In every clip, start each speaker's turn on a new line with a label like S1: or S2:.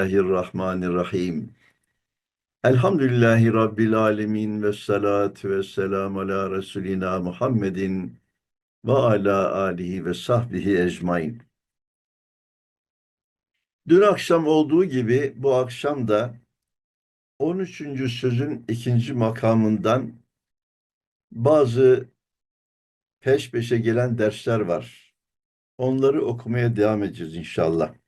S1: Bismillahirrahmanirrahim. Elhamdülillahi Rabbil alemin ve salatu ve selamu ala Resulina Muhammedin ve ala alihi ve sahbihi ecmain. Dün akşam olduğu gibi bu akşam da 13. sözün ikinci makamından bazı peş peşe gelen dersler var. Onları okumaya devam edeceğiz inşallah.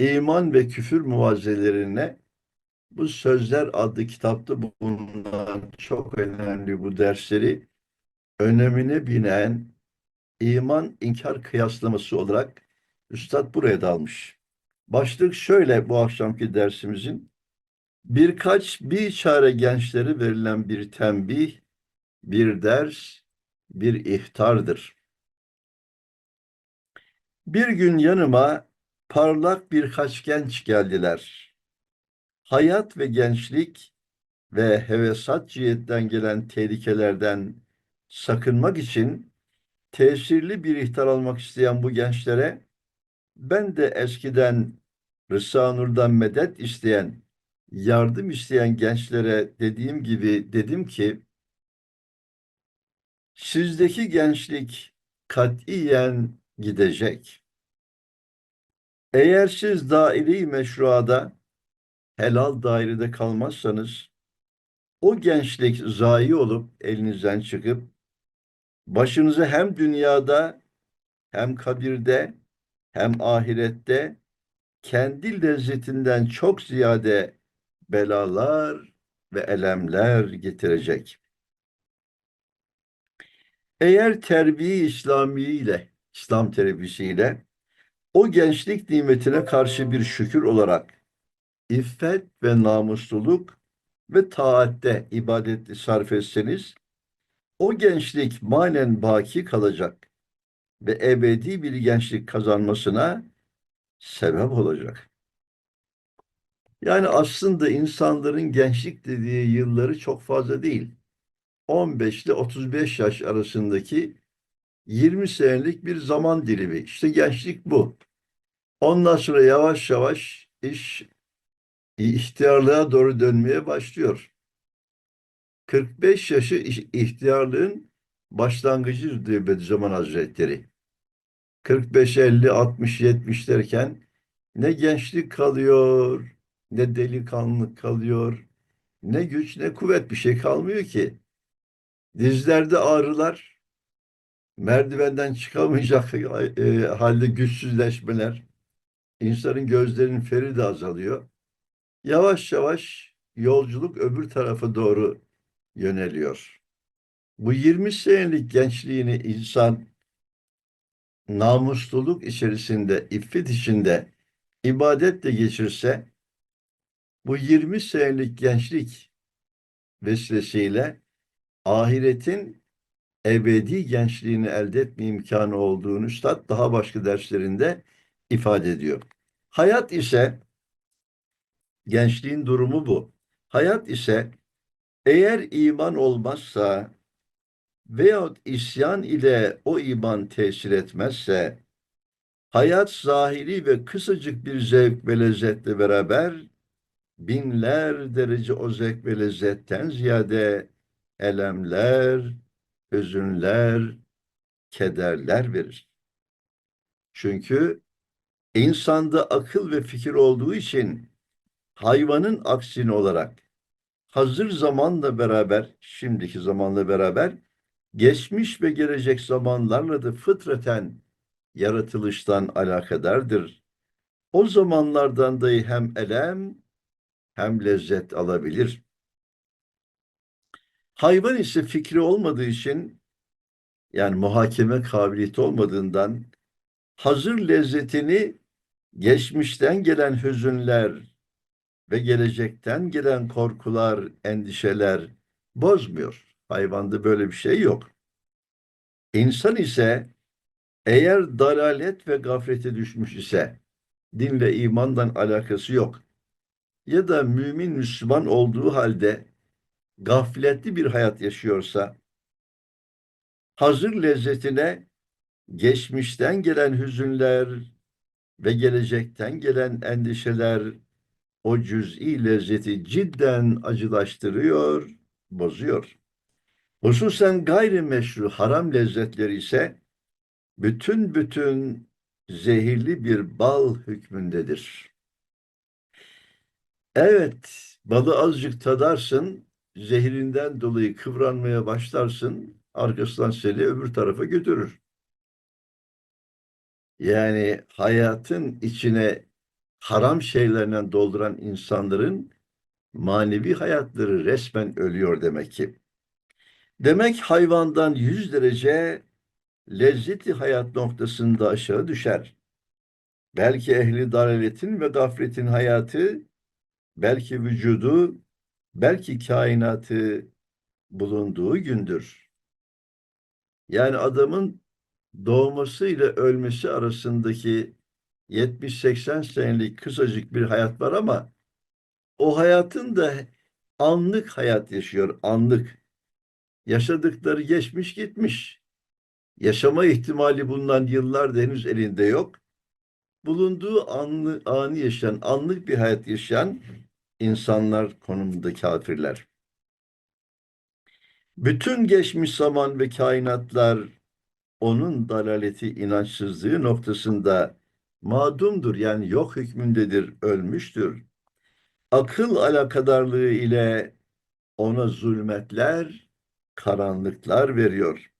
S1: İman ve küfür muvazelerine bu Sözler adlı kitapta bulunan çok önemli bu dersleri önemine binen iman inkar kıyaslaması olarak Üstad buraya dalmış. Başlık şöyle bu akşamki dersimizin birkaç bir çare gençleri verilen bir tembih, bir ders, bir ihtardır. Bir gün yanıma parlak birkaç genç geldiler. Hayat ve gençlik ve hevesat cihetten gelen tehlikelerden sakınmak için tesirli bir ihtar almak isteyen bu gençlere ben de eskiden Rıza Nur'dan medet isteyen, yardım isteyen gençlere dediğim gibi dedim ki sizdeki gençlik katiyen gidecek. Eğer siz daire-i meşruada helal dairede kalmazsanız o gençlik zayi olup elinizden çıkıp başınızı hem dünyada hem kabirde hem ahirette kendi lezzetinden çok ziyade belalar ve elemler getirecek. Eğer terbiye İslami ile, İslam terbiyesiyle o gençlik nimetine karşı bir şükür olarak iffet ve namusluluk ve taatte ibadetli sarf etseniz o gençlik manen baki kalacak ve ebedi bir gençlik kazanmasına sebep olacak. Yani aslında insanların gençlik dediği yılları çok fazla değil. 15 ile 35 yaş arasındaki 20 senelik bir zaman dilimi. İşte gençlik bu. Ondan sonra yavaş yavaş iş ihtiyarlığa doğru dönmeye başlıyor. 45 yaşı ihtiyarlığın başlangıcıdır diyor Bediüzzaman Hazretleri. 45, 50, 60, 70 derken ne gençlik kalıyor, ne delikanlılık kalıyor, ne güç ne kuvvet bir şey kalmıyor ki. Dizlerde ağrılar, merdivenden çıkamayacak e, halde güçsüzleşmeler, insanın gözlerinin feri de azalıyor. Yavaş yavaş yolculuk öbür tarafa doğru yöneliyor. Bu 20 senelik gençliğini insan namusluluk içerisinde, iffet içinde ibadetle geçirse bu 20 senelik gençlik vesilesiyle ahiretin ebedi gençliğini elde etme imkanı olduğunu Üstad daha başka derslerinde ifade ediyor. Hayat ise gençliğin durumu bu. Hayat ise eğer iman olmazsa veyahut isyan ile o iman tesir etmezse hayat zahiri ve kısacık bir zevk ve lezzetle beraber binler derece o zevk ve lezzetten ziyade elemler, hüzünler, kederler verir. Çünkü insanda akıl ve fikir olduğu için hayvanın aksine olarak hazır zamanla beraber, şimdiki zamanla beraber geçmiş ve gelecek zamanlarla da fıtraten yaratılıştan alakadardır. O zamanlardan dahi hem elem hem lezzet alabilir. Hayvan ise fikri olmadığı için yani muhakeme kabiliyeti olmadığından hazır lezzetini geçmişten gelen hüzünler ve gelecekten gelen korkular, endişeler bozmuyor. Hayvanda böyle bir şey yok. İnsan ise eğer dalalet ve gaflete düşmüş ise dinle imandan alakası yok. Ya da mümin Müslüman olduğu halde gafletli bir hayat yaşıyorsa hazır lezzetine geçmişten gelen hüzünler, ve gelecekten gelen endişeler o cüz'i lezzeti cidden acılaştırıyor, bozuyor. Hususen gayrimeşru haram lezzetleri ise bütün bütün zehirli bir bal hükmündedir. Evet, balı azıcık tadarsın, zehirinden dolayı kıvranmaya başlarsın, arkasından seni öbür tarafa götürür. Yani hayatın içine haram şeylerle dolduran insanların manevi hayatları resmen ölüyor demek ki. Demek hayvandan yüz derece lezzeti hayat noktasında aşağı düşer. Belki ehli dalaletin ve gafletin hayatı, belki vücudu, belki kainatı bulunduğu gündür. Yani adamın doğması ile ölmesi arasındaki 70-80 senelik kısacık bir hayat var ama o hayatın da anlık hayat yaşıyor, anlık. Yaşadıkları geçmiş gitmiş. Yaşama ihtimali bulunan yıllar henüz elinde yok. Bulunduğu anlı, anı yaşayan, anlık bir hayat yaşayan insanlar konumunda kafirler. Bütün geçmiş zaman ve kainatlar onun dalaleti, inançsızlığı noktasında madumdur. Yani yok hükmündedir, ölmüştür. Akıl alakadarlığı ile ona zulmetler, karanlıklar veriyor.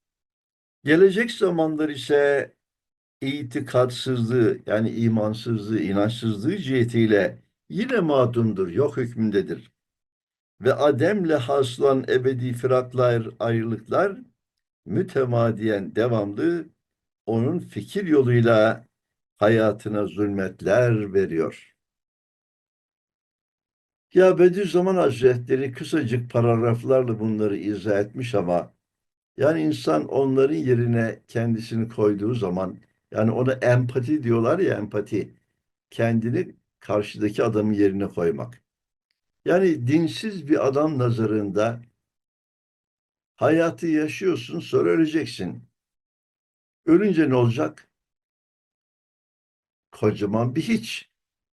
S1: Gelecek zamanlar ise itikatsızlığı yani imansızlığı, inançsızlığı cihetiyle yine madumdur, yok hükmündedir. Ve ademle hasılan ebedi firaklar, ayrılıklar mütemadiyen devamlı onun fikir yoluyla hayatına zulmetler veriyor. Ya Bediüzzaman Hazretleri kısacık paragraflarla bunları izah etmiş ama yani insan onların yerine kendisini koyduğu zaman yani ona empati diyorlar ya empati kendini karşıdaki adamın yerine koymak. Yani dinsiz bir adam nazarında hayatı yaşıyorsun sonra öleceksin. Ölünce ne olacak? Kocaman bir hiç.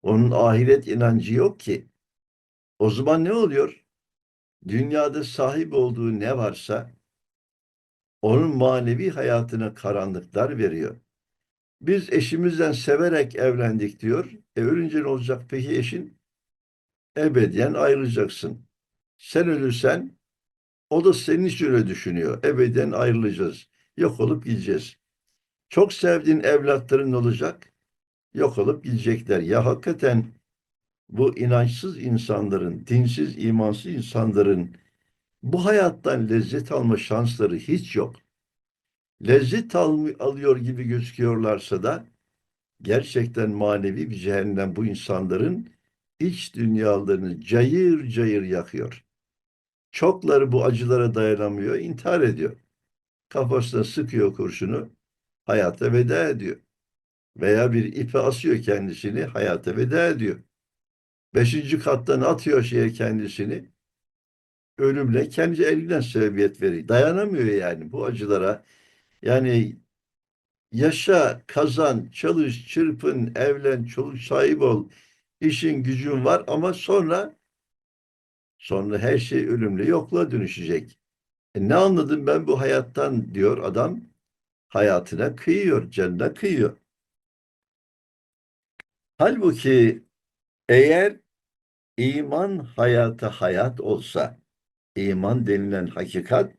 S1: Onun ahiret inancı yok ki. O zaman ne oluyor? Dünyada sahip olduğu ne varsa onun manevi hayatına karanlıklar veriyor. Biz eşimizden severek evlendik diyor. E ölünce ne olacak peki eşin? Ebediyen ayrılacaksın. Sen ölürsen o da senin için öyle düşünüyor. Ebediyen ayrılacağız. Yok olup gideceğiz. Çok sevdiğin evlatların olacak. Yok olup gidecekler. Ya hakikaten bu inançsız insanların, dinsiz, imansız insanların bu hayattan lezzet alma şansları hiç yok. Lezzet al alıyor gibi gözüküyorlarsa da gerçekten manevi bir cehennem bu insanların iç dünyalarını cayır cayır yakıyor. Çokları bu acılara dayanamıyor, intihar ediyor. Kafasına sıkıyor kurşunu, hayata veda ediyor. Veya bir ipe asıyor kendisini, hayata veda ediyor. Beşinci kattan atıyor şeye kendisini, ölümle kendi elinden sebebiyet veriyor. Dayanamıyor yani bu acılara. Yani yaşa, kazan, çalış, çırpın, evlen, çoluk sahip ol. işin gücün var ama sonra sonra her şey ölümle yokluğa dönüşecek. E ne anladım ben bu hayattan diyor adam. Hayatına kıyıyor, canına kıyıyor. Halbuki eğer iman hayata hayat olsa, iman denilen hakikat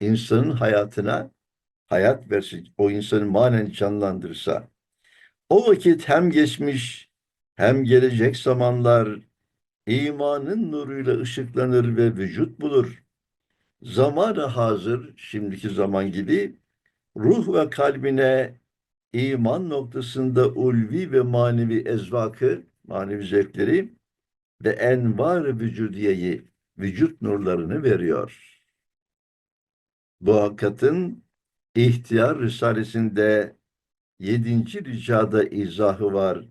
S1: insanın hayatına hayat versin, o insanı manen canlandırsa, o vakit hem geçmiş hem gelecek zamanlar imanın nuruyla ışıklanır ve vücut bulur. Zamanı hazır, şimdiki zaman gibi, ruh ve kalbine iman noktasında ulvi ve manevi ezvakı, manevi zevkleri ve envar vücudiyeyi, vücut nurlarını veriyor. Bu hakikatin İhtiyar Risalesi'nde yedinci ricada izahı var.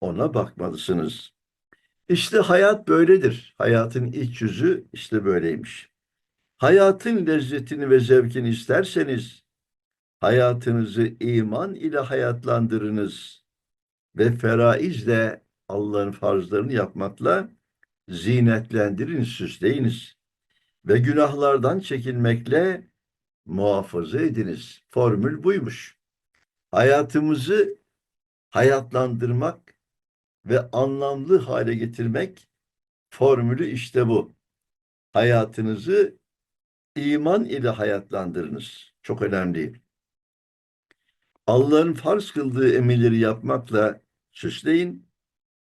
S1: Ona bakmalısınız. İşte hayat böyledir. Hayatın iç yüzü işte böyleymiş. Hayatın lezzetini ve zevkini isterseniz hayatınızı iman ile hayatlandırınız. ve feraizle Allah'ın farzlarını yapmakla zinetlendirin, süsleyiniz ve günahlardan çekinmekle muhafaza ediniz. Formül buymuş. Hayatımızı hayatlandırmak ve anlamlı hale getirmek formülü işte bu. Hayatınızı iman ile hayatlandırınız. Çok önemli. Allah'ın farz kıldığı emirleri yapmakla süsleyin,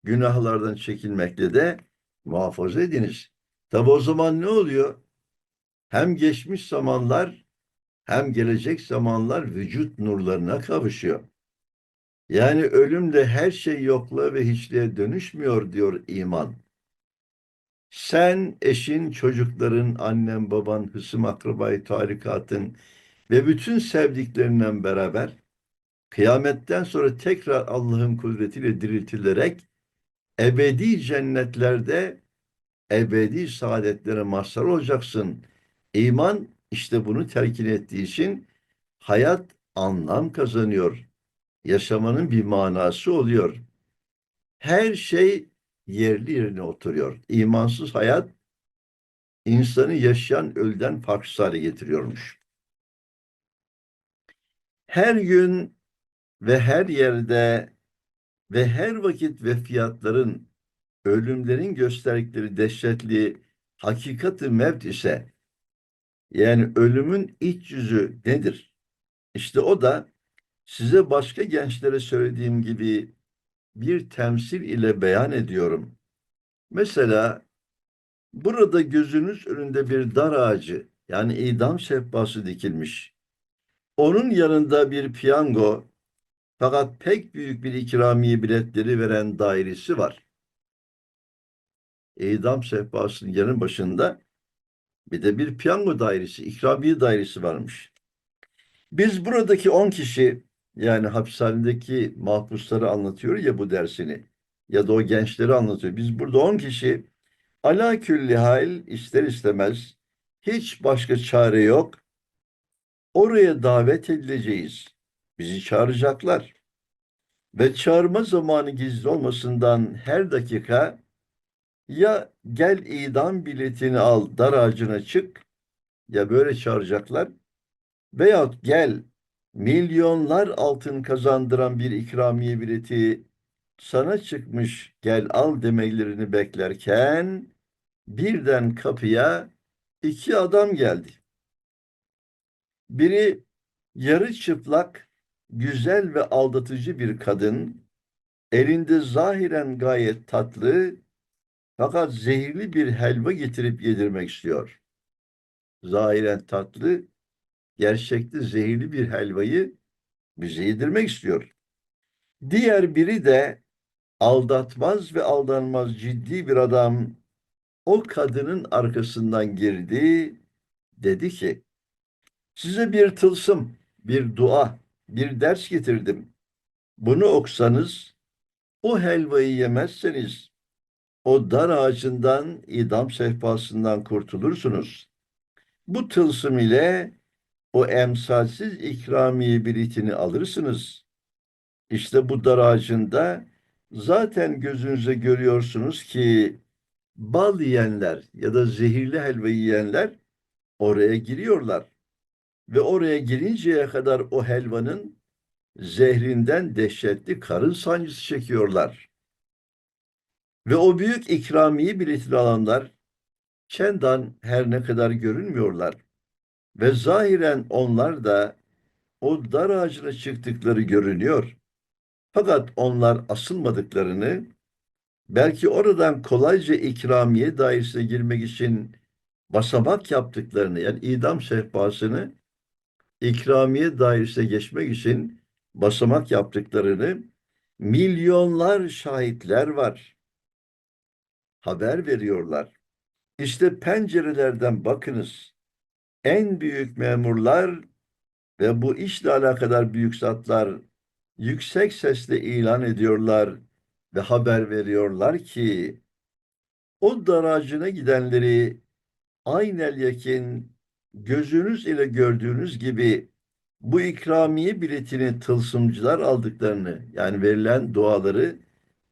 S1: günahlardan çekinmekle de muhafaza ediniz. Tabi o zaman ne oluyor? Hem geçmiş zamanlar hem gelecek zamanlar vücut nurlarına kavuşuyor. Yani ölümle her şey yokluğa ve hiçliğe dönüşmüyor diyor iman. Sen, eşin, çocukların, annen, baban, hısım, akrabayı, tarikatın ve bütün sevdiklerinden beraber kıyametten sonra tekrar Allah'ın kudretiyle diriltilerek ebedi cennetlerde ebedi saadetlere mazhar olacaksın. İman işte bunu telkin ettiği için hayat anlam kazanıyor. Yaşamanın bir manası oluyor. Her şey yerli yerine oturuyor. İmansız hayat insanı yaşayan ölden farksız hale getiriyormuş. Her gün ve her yerde ve her vakit ve fiyatların ölümlerin gösterdikleri dehşetli hakikati mevt ise yani ölümün iç yüzü nedir? İşte o da size başka gençlere söylediğim gibi bir temsil ile beyan ediyorum. Mesela burada gözünüz önünde bir dar ağacı yani idam sehpası dikilmiş. Onun yanında bir piyango fakat pek büyük bir ikramiye biletleri veren dairesi var. İdam sehpasının yanı başında bir de bir piyango dairesi, ikramiye dairesi varmış. Biz buradaki 10 kişi yani hapishanedeki mahpusları anlatıyor ya bu dersini ya da o gençleri anlatıyor. Biz burada 10 kişi ala külli hal ister istemez hiç başka çare yok. Oraya davet edileceğiz. Bizi çağıracaklar. Ve çağırma zamanı gizli olmasından her dakika ya gel idam biletini al dar ağacına çık ya böyle çağıracaklar veyahut gel milyonlar altın kazandıran bir ikramiye bileti sana çıkmış gel al demelerini beklerken birden kapıya iki adam geldi. Biri yarı çıplak, güzel ve aldatıcı bir kadın, elinde zahiren gayet tatlı fakat zehirli bir helva getirip yedirmek istiyor. Zahiren tatlı, gerçekte zehirli bir helvayı bize yedirmek istiyor. Diğer biri de aldatmaz ve aldanmaz ciddi bir adam o kadının arkasından girdi. Dedi ki, size bir tılsım, bir dua, bir ders getirdim. Bunu oksanız, o helvayı yemezseniz, o dar ağacından, idam sehpasından kurtulursunuz. Bu tılsım ile o emsalsiz ikramiye biletini alırsınız. İşte bu dar ağacında zaten gözünüze görüyorsunuz ki bal yiyenler ya da zehirli helva yiyenler oraya giriyorlar. Ve oraya girinceye kadar o helvanın zehrinden dehşetli karın sancısı çekiyorlar. Ve o büyük ikramiye biletini alanlar çendan her ne kadar görünmüyorlar. Ve zahiren onlar da o dar ağacına çıktıkları görünüyor. Fakat onlar asılmadıklarını, belki oradan kolayca ikramiye dairesine girmek için basamak yaptıklarını, yani idam sehpasını ikramiye dairesine geçmek için basamak yaptıklarını milyonlar şahitler var. Haber veriyorlar. İşte pencerelerden bakınız. En büyük memurlar ve bu işle alakadar büyük zatlar yüksek sesle ilan ediyorlar ve haber veriyorlar ki o daracına gidenleri aynel yakin gözünüz ile gördüğünüz gibi bu ikramiye biletini tılsımcılar aldıklarını yani verilen duaları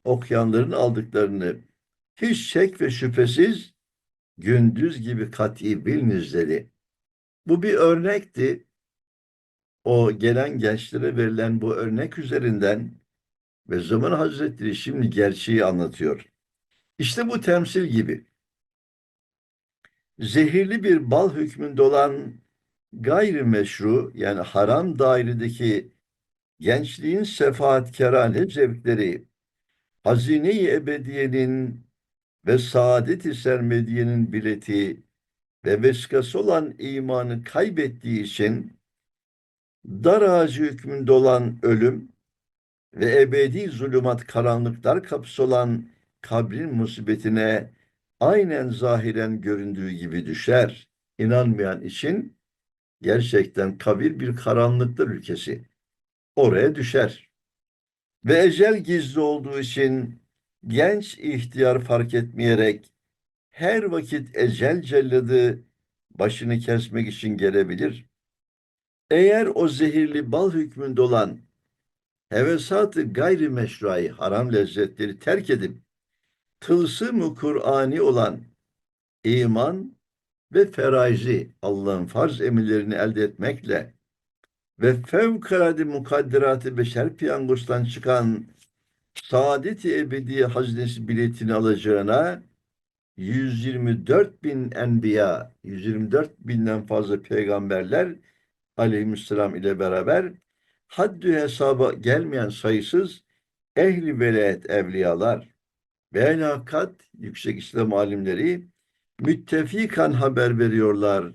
S1: okuyanların aldıklarını hiç şek ve şüphesiz gündüz gibi kat'i biliniz dedi. Bu bir örnekti. O gelen gençlere verilen bu örnek üzerinden ve Zaman Hazretleri şimdi gerçeği anlatıyor. İşte bu temsil gibi. Zehirli bir bal hükmünde olan gayrimeşru yani haram dairedeki gençliğin sefaatkarane zevkleri, hazine-i ebediyenin ve saadet-i sermediyenin bileti ve vesikası olan imanı kaybettiği için dar ağacı hükmünde olan ölüm ve ebedi zulümat karanlıklar kapısı olan kabrin musibetine aynen zahiren göründüğü gibi düşer. İnanmayan için gerçekten kabir bir karanlıklar ülkesi. Oraya düşer. Ve ecel gizli olduğu için genç ihtiyar fark etmeyerek her vakit ecel celladı başını kesmek için gelebilir. Eğer o zehirli bal hükmünde olan hevesatı gayrimeşruayı haram lezzetleri terk edip tılsım-ı Kur'ani olan iman ve feraizi Allah'ın farz emirlerini elde etmekle ve fevkalade mukadderat-ı beşer piyangostan çıkan saadet-i ebediye hazinesi biletini alacağına 124 bin enbiya, 124 binden fazla peygamberler aleyhisselam ile beraber haddü hesaba gelmeyen sayısız ehli velayet evliyalar ve el hakikat yüksek İslam alimleri müttefikan haber veriyorlar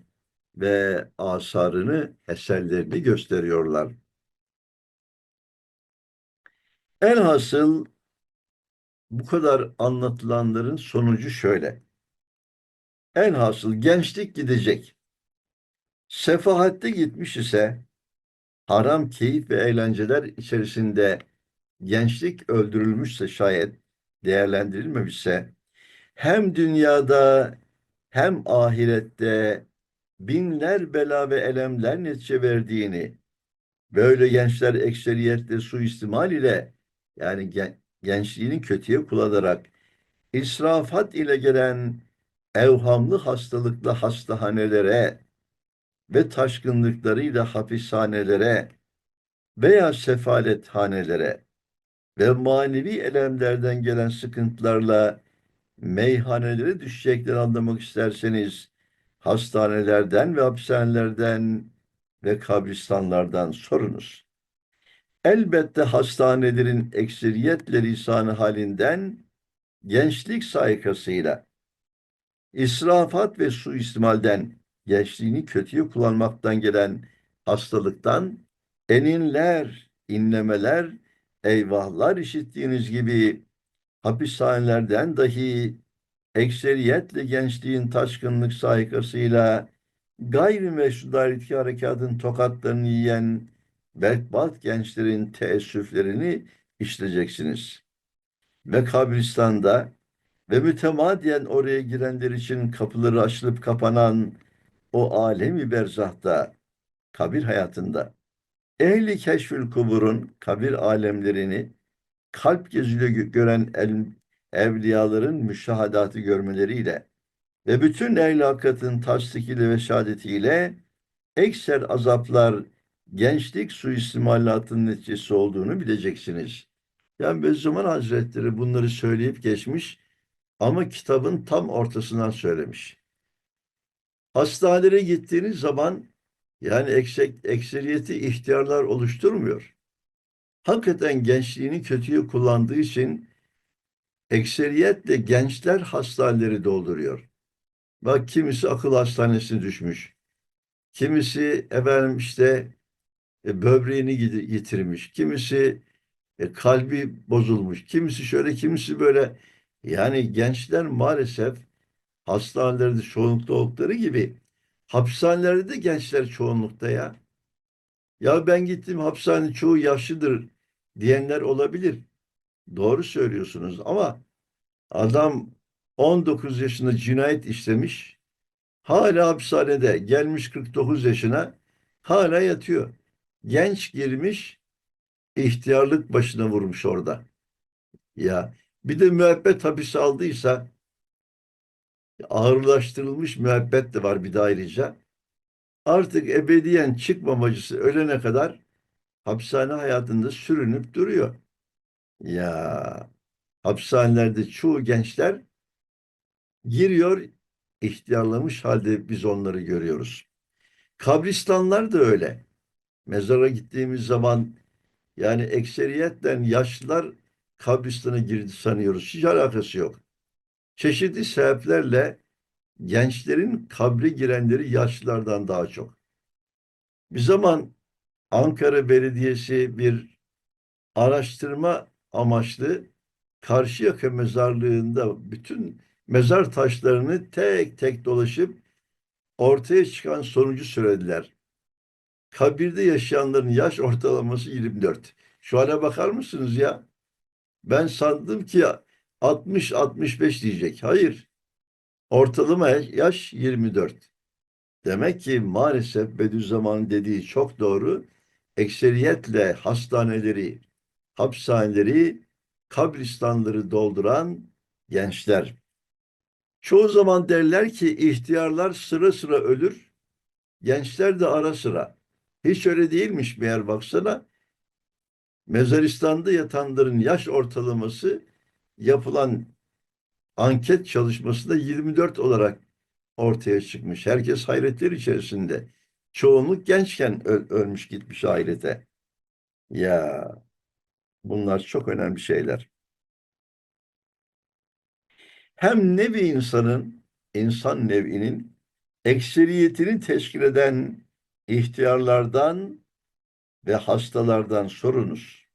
S1: ve asarını, eserlerini gösteriyorlar. Elhasıl bu kadar anlatılanların sonucu şöyle. Elhasıl gençlik gidecek. Sefahatte gitmiş ise haram keyif ve eğlenceler içerisinde gençlik öldürülmüşse şayet değerlendirilmemişse hem dünyada hem ahirette binler bela ve elemler netice verdiğini böyle gençler ekseriyetle suistimal ile yani gen gençliğini kötüye kullanarak israfat ile gelen evhamlı hastalıklı hastahanelere ve taşkınlıklarıyla hapishanelere veya sefalethanelere ve manevi elemlerden gelen sıkıntılarla meyhanelere düşeceklerini anlamak isterseniz hastanelerden ve hapishanelerden ve kabristanlardan sorunuz. Elbette hastanelerin ekseriyetle lisanı halinden gençlik saykasıyla israfat ve suistimalden gençliğini kötüye kullanmaktan gelen hastalıktan eninler, inlemeler, eyvahlar işittiğiniz gibi hapishanelerden dahi ekseriyetle gençliğin taşkınlık saykasıyla gayrimeşru dairetki harekatın tokatlarını yiyen berbat gençlerin teessüflerini işleyeceksiniz. Ve kabristanda ve mütemadiyen oraya girenler için kapıları açılıp kapanan o alemi berzahta, kabir hayatında, ehli keşfül kuburun kabir alemlerini kalp gözüyle gören el, evliyaların müşahadatı görmeleriyle ve bütün ehlakatın tasdikiyle ve şehadetiyle ekser azaplar gençlik suistimalatının neticesi olduğunu bileceksiniz. Yani Bediüzzaman Hazretleri bunları söyleyip geçmiş ama kitabın tam ortasından söylemiş. Hastanelere gittiğiniz zaman yani eksek, ekseriyeti ihtiyarlar oluşturmuyor. Hakikaten gençliğini kötüye kullandığı için ekseriyetle gençler hastaneleri dolduruyor. Bak kimisi akıl hastanesine düşmüş. Kimisi efendim işte e, böbreğini yitirmiş. Kimisi e, kalbi bozulmuş. Kimisi şöyle, kimisi böyle. Yani gençler maalesef hastanelerde çoğunlukta oldukları gibi hapishanelerde de gençler çoğunlukta ya. Ya ben gittim hapishane çoğu yaşlıdır diyenler olabilir. Doğru söylüyorsunuz ama adam 19 yaşında cinayet işlemiş. Hala hapishanede gelmiş 49 yaşına hala yatıyor. Genç girmiş, ihtiyarlık başına vurmuş orada. Ya bir de müebbet hapis aldıysa ağırlaştırılmış müebbet de var bir de ayrıca. Artık ebediyen çıkmamacısı ölene kadar hapishane hayatında sürünüp duruyor. Ya hapishanelerde çoğu gençler giriyor, ihtiyarlamış halde biz onları görüyoruz. Kabristanlar da öyle. Mezara gittiğimiz zaman yani ekseriyetten yaşlılar kabristana girdi sanıyoruz. Hiç alakası yok. Çeşitli sebeplerle gençlerin kabre girenleri yaşlılardan daha çok. Bir zaman Ankara Belediyesi bir araştırma amaçlı Karşıyaka mezarlığında bütün mezar taşlarını tek tek dolaşıp ortaya çıkan sonucu söylediler. Kabirde yaşayanların yaş ortalaması 24. Şu hale bakar mısınız ya? Ben sandım ki 60-65 diyecek. Hayır. Ortalama yaş 24. Demek ki maalesef Bediüzzaman'ın dediği çok doğru. Ekseriyetle hastaneleri, hapishaneleri, kabristanları dolduran gençler. Çoğu zaman derler ki ihtiyarlar sıra sıra ölür, gençler de ara sıra. Hiç öyle değilmiş meğer baksana. Mezaristan'da yatanların yaş ortalaması yapılan anket çalışmasında 24 olarak ortaya çıkmış. Herkes hayretler içerisinde. Çoğunluk gençken öl ölmüş gitmiş ahirete. Ya bunlar çok önemli şeyler. Hem nevi insanın, insan nev'inin ekseriyetini teşkil eden ihtiyarlardan ve hastalardan sorunuz.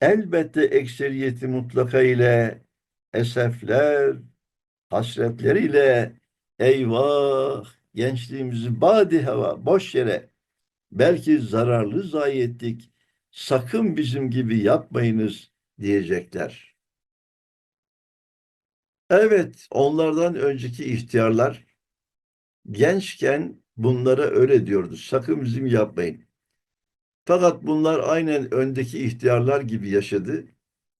S1: Elbette ekseriyeti mutlaka ile esefler, hasretleriyle eyvah gençliğimizi badi hava boş yere belki zararlı zayi ettik. Sakın bizim gibi yapmayınız diyecekler. Evet, onlardan önceki ihtiyarlar gençken bunlara öyle diyordu. Sakın bizim yapmayın. Fakat bunlar aynen öndeki ihtiyarlar gibi yaşadı.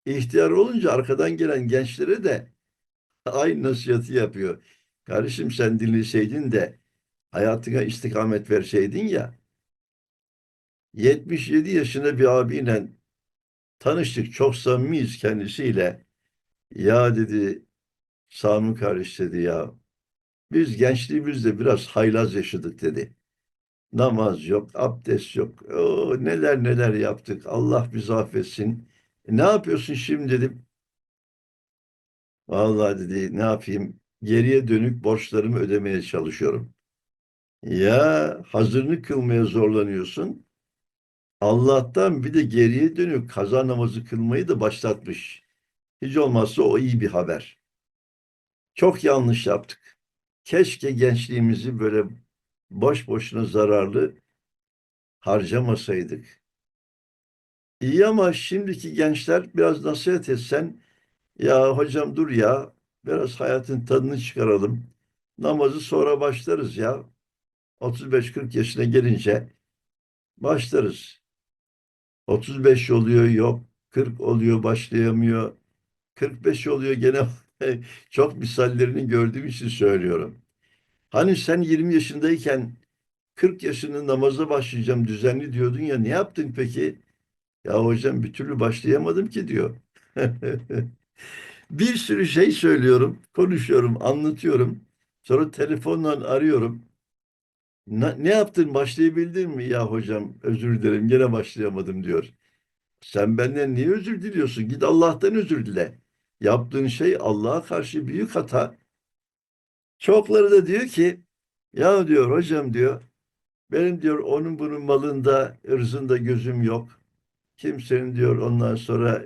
S1: İhtiyar olunca arkadan gelen gençlere de aynı nasihatı yapıyor. Kardeşim sen dinleseydin de hayatına istikamet verseydin ya. 77 yaşında bir abiyle tanıştık. Çok samimiyiz kendisiyle. Ya dedi Sami kardeş dedi ya biz gençliğimizde biraz haylaz yaşadık dedi. Namaz yok, abdest yok. O neler neler yaptık. Allah bizi affetsin. E, ne yapıyorsun şimdi dedim. Vallahi dedi ne yapayım? Geriye dönük borçlarımı ödemeye çalışıyorum. Ya hazırını kılmaya zorlanıyorsun. Allah'tan bir de geriye dönük kaza namazı kılmayı da başlatmış. Hiç olmazsa o iyi bir haber. Çok yanlış yaptık. Keşke gençliğimizi böyle boş boşuna zararlı harcamasaydık. İyi ama şimdiki gençler biraz nasihat etsen, ya hocam dur ya, biraz hayatın tadını çıkaralım. Namazı sonra başlarız ya. 35-40 yaşına gelince başlarız. 35 oluyor yok, 40 oluyor başlayamıyor. 45 oluyor gene çok misallerini gördüğüm için söylüyorum. Hani sen 20 yaşındayken 40 yaşında namaza başlayacağım düzenli diyordun ya ne yaptın peki? Ya hocam bir türlü başlayamadım ki diyor. Bir sürü şey söylüyorum, konuşuyorum, anlatıyorum. Sonra telefonla arıyorum. Ne, ne yaptın başlayabildin mi? Ya hocam özür dilerim gene başlayamadım diyor. Sen benden niye özür diliyorsun? Git Allah'tan özür dile. Yaptığın şey Allah'a karşı büyük hata. Çokları da diyor ki ya diyor hocam diyor benim diyor onun bunun malında ırzında gözüm yok. Kimsenin diyor ondan sonra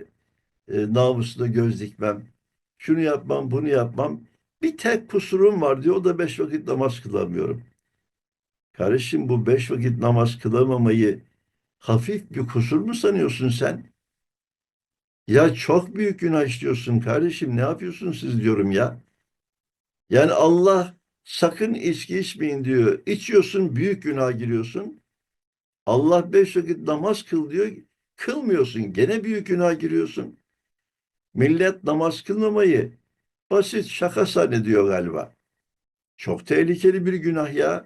S1: e, namusuna göz dikmem. Şunu yapmam bunu yapmam. Bir tek kusurum var diyor o da beş vakit namaz kılamıyorum. Kardeşim bu beş vakit namaz kılamamayı hafif bir kusur mu sanıyorsun sen? Ya çok büyük günah işliyorsun kardeşim ne yapıyorsun siz diyorum ya. Yani Allah sakın içki içmeyin diyor. İçiyorsun büyük günah giriyorsun. Allah beş vakit namaz kıl diyor. Kılmıyorsun. Gene büyük günah giriyorsun. Millet namaz kılmamayı basit şaka zannediyor galiba. Çok tehlikeli bir günah ya.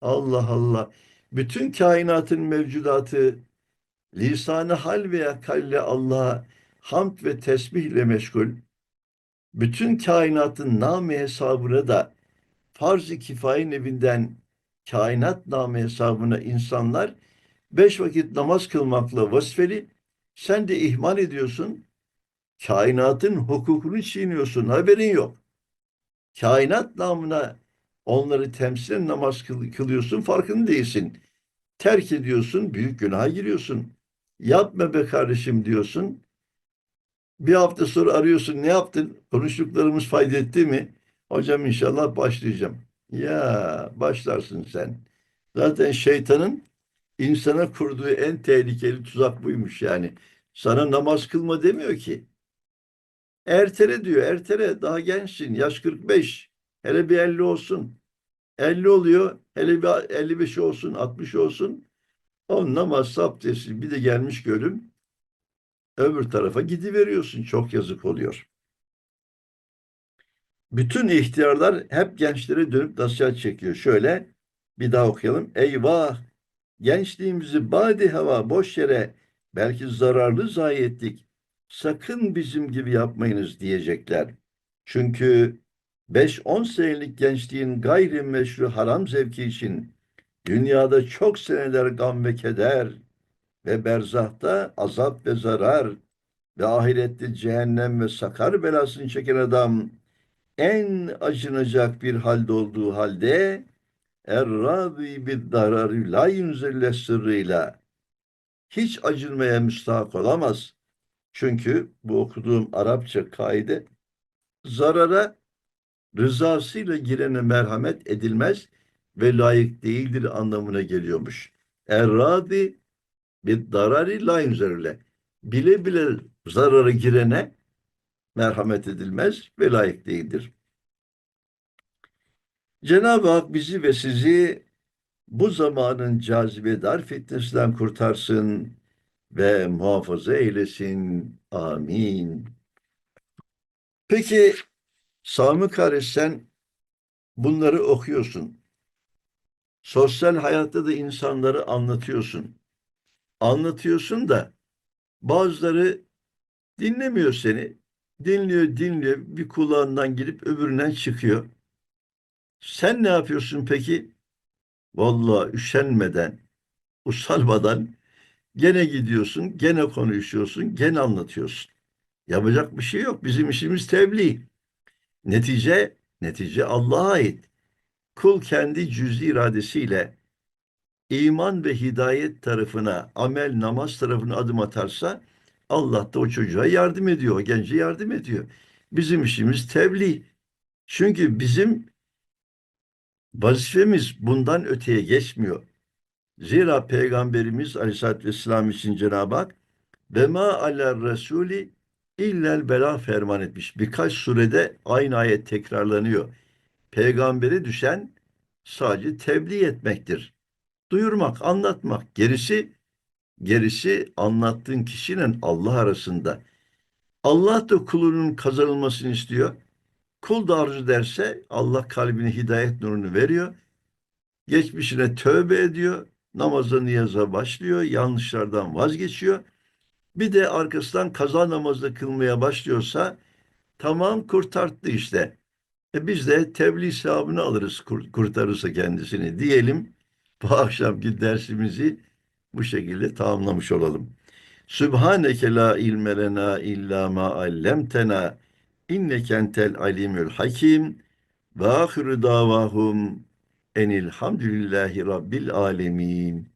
S1: Allah Allah. Bütün kainatın mevcudatı lisanı hal veya kalle Allah'a hamd ve tesbihle meşgul. Bütün kainatın name hesabına da farz-ı kifaye evinden kainat name hesabına insanlar beş vakit namaz kılmakla vazifeli. Sen de ihmal ediyorsun. Kainatın hukukunu çiğniyorsun. Haberin yok. Kainat namına onları temsilen namaz kıl- kılıyorsun. Farkında değilsin. Terk ediyorsun. Büyük günaha giriyorsun. Yapma be kardeşim diyorsun. Bir hafta sonra arıyorsun. Ne yaptın? Konuştuklarımız fayda etti mi? Hocam inşallah başlayacağım. Ya başlarsın sen. Zaten şeytanın insana kurduğu en tehlikeli tuzak buymuş yani. Sana namaz kılma demiyor ki. Ertele diyor. Ertele daha gençsin. Yaş 45. Hele bir 50 olsun. 50 oluyor. Hele bir 55 olsun. 60 olsun. O namaz abdesti bir de gelmiş görüm. Öbür tarafa gidiveriyorsun. Çok yazık oluyor. Bütün ihtiyarlar hep gençlere dönüp nasihat çekiyor. Şöyle bir daha okuyalım. Eyvah! Gençliğimizi badi hava boş yere belki zararlı zayi ettik. Sakın bizim gibi yapmayınız diyecekler. Çünkü 5-10 senelik gençliğin gayri meşru haram zevki için dünyada çok seneler gam ve keder ve berzahta azap ve zarar ve ahirette cehennem ve sakar belasını çeken adam en acınacak bir halde olduğu halde errabi bir dararı la yunzille sırrıyla hiç acınmaya müstahak olamaz. Çünkü bu okuduğum Arapça kaide zarara rızasıyla girene merhamet edilmez ve layık değildir anlamına geliyormuş. Erradi bir darari la yunzille bile bile zarara girene merhamet edilmez ve layık değildir. Cenab-ı Hak bizi ve sizi bu zamanın cazibedar fitnesinden kurtarsın ve muhafaza eylesin. Amin. Peki Sami kardeş sen bunları okuyorsun. Sosyal hayatta da insanları anlatıyorsun. Anlatıyorsun da bazıları dinlemiyor seni. Dinliyor, dinliyor. Bir kulağından girip öbüründen çıkıyor. Sen ne yapıyorsun peki? Vallahi üşenmeden, usalmadan gene gidiyorsun, gene konuşuyorsun, gene anlatıyorsun. Yapacak bir şey yok. Bizim işimiz tebliğ. Netice, netice Allah'a ait. Kul kendi cüz iradesiyle iman ve hidayet tarafına, amel, namaz tarafına adım atarsa Allah da o çocuğa yardım ediyor, o gence yardım ediyor. Bizim işimiz tebliğ. Çünkü bizim vazifemiz bundan öteye geçmiyor. Zira Peygamberimiz Aleyhisselatü Vesselam için Cenab-ı Hak ve ma aler resuli illel bela ferman etmiş. Birkaç surede aynı ayet tekrarlanıyor. Peygambere düşen sadece tebliğ etmektir. Duyurmak, anlatmak. Gerisi gerisi anlattığın kişinin Allah arasında. Allah da kulunun kazanılmasını istiyor. Kul da arzu derse Allah kalbine hidayet nurunu veriyor. Geçmişine tövbe ediyor. Namaza niyaza başlıyor. Yanlışlardan vazgeçiyor. Bir de arkasından kaza namazı kılmaya başlıyorsa tamam kurtarttı işte. E biz de tebliğ sevabını alırız kur- kurtarırsa kendisini diyelim. Bu akşamki dersimizi bu şekilde tamamlamış olalım. Sübhaneke la ilme lena illa ma allemtena inneke alimül hakim ve ahiru davahum enilhamdülillahi rabbil alemin.